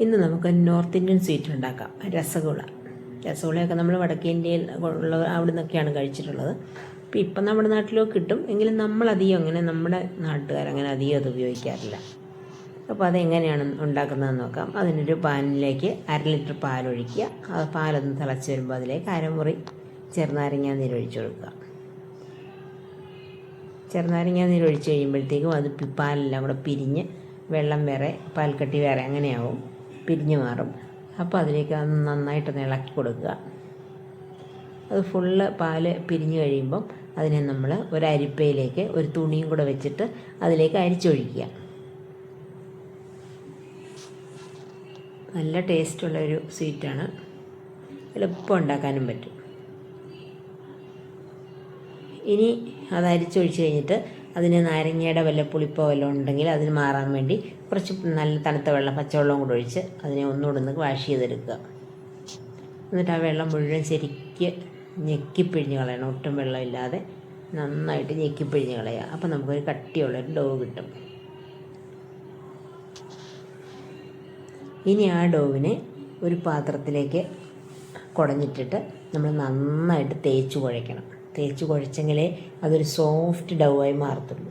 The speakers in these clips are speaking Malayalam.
ഇന്ന് നമുക്ക് നോർത്ത് ഇന്ത്യൻ സ്വീറ്റ് ഉണ്ടാക്കാം. രസഗുള. രസഗുളയൊക്കെ നമ്മൾ വടക്കേ ഇന്ത്യയിൽ ഉള്ള അവിടെ നിന്നൊക്കെയാണ് കഴിച്ചിട്ടുള്ളത്. അപ്പോൾ ഇപ്പം നമ്മുടെ നാട്ടിലൊക്കെ കിട്ടും. എങ്കിലും നമ്മളധികം അങ്ങനെ നമ്മുടെ നാട്ടുകാരങ്ങനെ അധികം അത് ഉപയോഗിക്കാറില്ല. അപ്പോൾ അതെങ്ങനെയാണ് ഉണ്ടാക്കുന്നതെന്ന് നോക്കാം. അതിനൊരു പാനിലേക്ക് അര ലിറ്റർ പാലൊഴിക്കുക. ആ പാലൊന്ന് തിളച്ച് വരുമ്പോൾ അതിലേക്ക് അരമുറി ചെറുനാരങ്ങ നീരൊഴിച്ച് കൊടുക്കുക. ചെറുനാരങ്ങ നീരൊഴിച്ച് കഴിയുമ്പോഴത്തേക്കും അത് പാലെല്ലാം കൂടെ പിരിഞ്ഞ് വെള്ളം വേറെ പാൽക്കട്ടി വേറെ അങ്ങനെയാവും. പിരിഞ്ഞ് മാറും. അപ്പോൾ അതിലേക്ക് അത് നന്നായിട്ടൊന്ന് ഇളക്കി കൊടുക്കുക. അത് ഫുള്ള് പാൽ പിരിഞ്ഞു കഴിയുമ്പം അതിനെ നമ്മൾ ഒരു അരിപ്പയിലേക്ക് ഒരു തുണിയും കൂടെ വെച്ചിട്ട് അതിലേക്ക് അരിച്ചൊഴിക്കുക. നല്ല ടേസ്റ്റുള്ള ഒരു സ്വീറ്റാണ് എളുപ്പം ഉണ്ടാക്കാനും പറ്റും. ഇനി അത് അരിച്ചൊഴിച്ച് കഴിഞ്ഞിട്ട് അതിന് നാരങ്ങയുടെ വല്ല പുളിപ്പോ വല്ലതും ഉണ്ടെങ്കിൽ അതിന് മാറാൻ വേണ്ടി കുറച്ച് നല്ല തണുത്ത വെള്ളം പച്ചവെള്ളം കൂടെ ഒഴിച്ച് അതിനെ ഒന്നുകൂടെ ഒന്ന് വാഷ് ചെയ്തെടുക്കുക. എന്നിട്ട് ആ വെള്ളം മുഴുവൻ ശരിക്ക് ഞെക്കിപ്പിഴിഞ്ഞ് കളയണം. ഒട്ടും വെള്ളമില്ലാതെ നന്നായിട്ട് ഞെക്കിപ്പിഴിഞ്ഞ് കളയുക. അപ്പം നമുക്കൊരു കട്ടിയുള്ള ഒരു ഡോ കിട്ടും. ഇനി ആ ഡോവിനെ ഒരു പാത്രത്തിലേക്ക് കുടഞ്ഞിട്ടിട്ട് നമ്മൾ നന്നായിട്ട് തേച്ച് കുഴയ്ക്കണം. തേച്ച് കുഴച്ചെങ്കിലേ അതൊരു സോഫ്റ്റ് ഡൗ ആയി മാറത്തുള്ളൂ.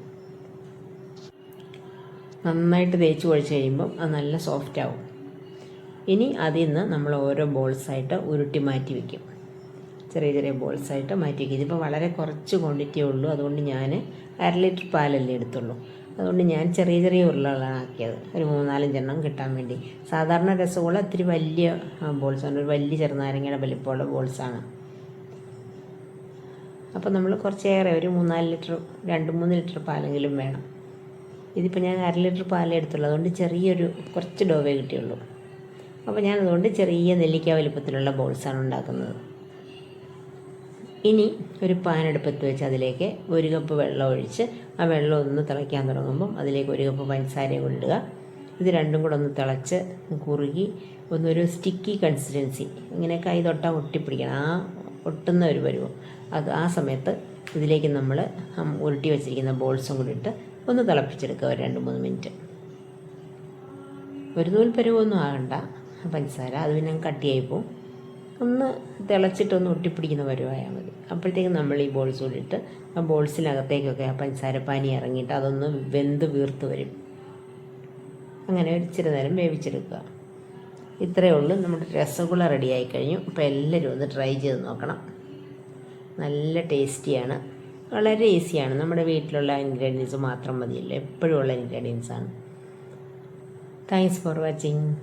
നന്നായിട്ട് തേച്ച് കുഴച്ച് കഴിയുമ്പം അത് നല്ല സോഫ്റ്റ് ആവും. ഇനി അതിൽ നിന്ന് നമ്മൾ ഓരോ ബോൾസായിട്ട് ഉരുട്ടി മാറ്റി വയ്ക്കും ചെറിയ ചെറിയ ബോൾസായിട്ട് മാറ്റി വയ്ക്കും ഇതിപ്പോൾ വളരെ കുറച്ച് ക്വാണ്ടിറ്റിയേ ഉള്ളൂ. അതുകൊണ്ട് ഞാൻ അര ലിറ്റർ പാലല്ലേ എടുത്തുള്ളൂ. അതുകൊണ്ട് ഞാൻ ചെറിയ ചെറിയ ഉരുളകളാണ് ആക്കിയത്. ഒരു മൂന്നാലഞ്ചെണ്ണം കിട്ടാൻ വേണ്ടി. സാധാരണ രസഗുള ഇത്തിരി വലിയ ബോൾസാണ് ഒരു വലിയ ചെറുനാരങ്ങയുടെ വലിപ്പമുള്ള ബോൾസാണ് അപ്പോൾ നമ്മൾ കുറച്ചേറെ ഒരു മൂന്നാൽ ലിറ്റർ രണ്ട് മൂന്ന് ലിറ്റർ പാലെങ്കിലും വേണം. ഇതിപ്പോൾ ഞാൻ അര ലിറ്റർ പാലേ എടുത്തുള്ളൂ. അതുകൊണ്ട് ചെറിയൊരു കുറച്ച് ഡോവേ കിട്ടിയുള്ളൂ. അപ്പോൾ ഞാൻ അതുകൊണ്ട് ചെറിയ നെല്ലിക്ക വലിപ്പത്തിലുള്ള ബോൾസാണ് ഉണ്ടാക്കുന്നത്. ഇനി ഒരു പാൻ അടുപ്പത്ത് വെച്ച് അതിലേക്ക് ഒരു കപ്പ് വെള്ളം ഒഴിച്ച് ആ വെള്ളം ഒന്ന് തിളയ്ക്കാൻ തുടങ്ങുമ്പം അതിലേക്ക് ഒരു കപ്പ് പഞ്ചസാരയും കൊണ്ടിടുക ഇത് രണ്ടും കൂടെ ഒന്ന് തിളച്ച് കുറുകി ഒന്നൊരു സ്റ്റിക്കി കൺസിസ്റ്റൻസി ഇങ്ങനെ കൈ തൊട്ടാൽ ഒട്ടിപ്പിടിക്കണം. ആ ഒട്ടുന്ന ഒരു പരുവം. അത് ആ സമയത്ത് ഇതിലേക്ക് നമ്മൾ ഉരുട്ടി വെച്ചിരിക്കുന്ന ബോൾസും കൂടി ഇട്ട് ഒന്ന് തിളപ്പിച്ചെടുക്കുക ഒരു രണ്ട് മൂന്ന് മിനിറ്റ് ഒരു നൂൽ പരുവൊന്നും ആകണ്ട. പഞ്ചസാര. അത് പിന്നെ കട്ടിയായി പോവും. ഒന്ന് തിളച്ചിട്ടൊന്ന് ഒട്ടിപ്പിടിക്കുന്ന പരുവായാൽ മതി. അപ്പോഴത്തേക്കും നമ്മൾ ഈ ബോൾസ് കൂടി ഇട്ട് ആ ബോൾസിനകത്തേക്കൊക്കെ ആ പഞ്ചസാര പനി ഇറങ്ങിയിട്ട് അതൊന്ന് വെന്ത് വീർത്ത് വരും. അങ്ങനെ ഇച്ചിരി നേരം വേവിച്ചെടുക്കുക. ഇത്രയേ ഉള്ളൂ. നമ്മുടെ രസഗുള റെഡിയായി കഴിഞ്ഞു. അപ്പോൾ എല്ലാവരും ഒന്ന് ട്രൈ ചെയ്ത് നോക്കണം. നല്ല ടേസ്റ്റിയാണ് വളരെ ഈസിയാണ് നമ്മുടെ വീട്ടിലുള്ള ഇൻഗ്രീഡിയൻസ് മാത്രം മതിയല്ലോ. എപ്പോഴും ഉള്ള ഇൻഗ്രീഡിയൻസാണ് താങ്ക്സ് ഫോർ വാച്ചിങ്